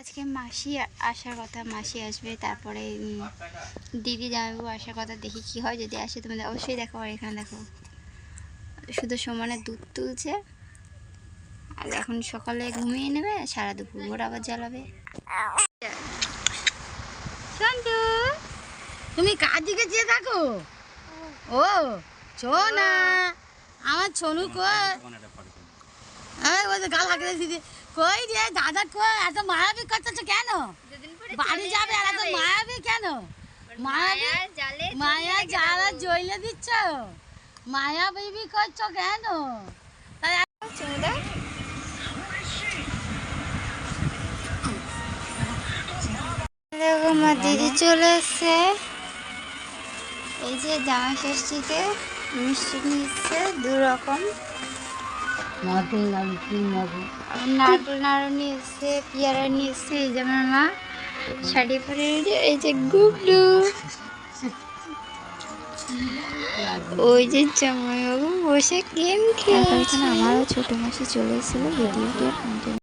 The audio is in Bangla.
আজকে মাসি আসার কথা, মাসি আসবে, তারপরে দিদি জামাইবাবু আসার কথা, দেখি কি হয়, যদি আসে তোমাদের অবশ্যই দেখো আর এখানে দেখো। শুধু সমানে দুধ তুলছে, আর এখন সকালে ঘুমিয়ে নেবে, সারা দুপুর ভোর আবার জ্বালাবে। তুমি কার দিকে চেয়ে থাকো? ও না আমার ছনু কই? এই ওই যে গাল হাঁকে দিদি কই রে দাদা কই এত মায়াবী করতেছো কেন? বাড়ি যাবে আর এত মায়াবী কেন? মায়াবী মায়া যারা জ্বলে দিচ্ছ? মায়া বেবি করছ কেন? তাই দেখো মা দিদি চলে এসছে। এই যে জামা ষষ্ঠীতে মিষ্টি নিচ্ছে দু রকম নারকেল নাড়ু নিয়ে এসছে পেয়ারা নিয়ে এসছে এই যে আমার মা শাড়ি পরে এই যে গুবলু। ওই যে জামাইবাবু বসে গেম খেলছে। আমারও ছোট মাসি চলে এসেছিল ভিডিওটা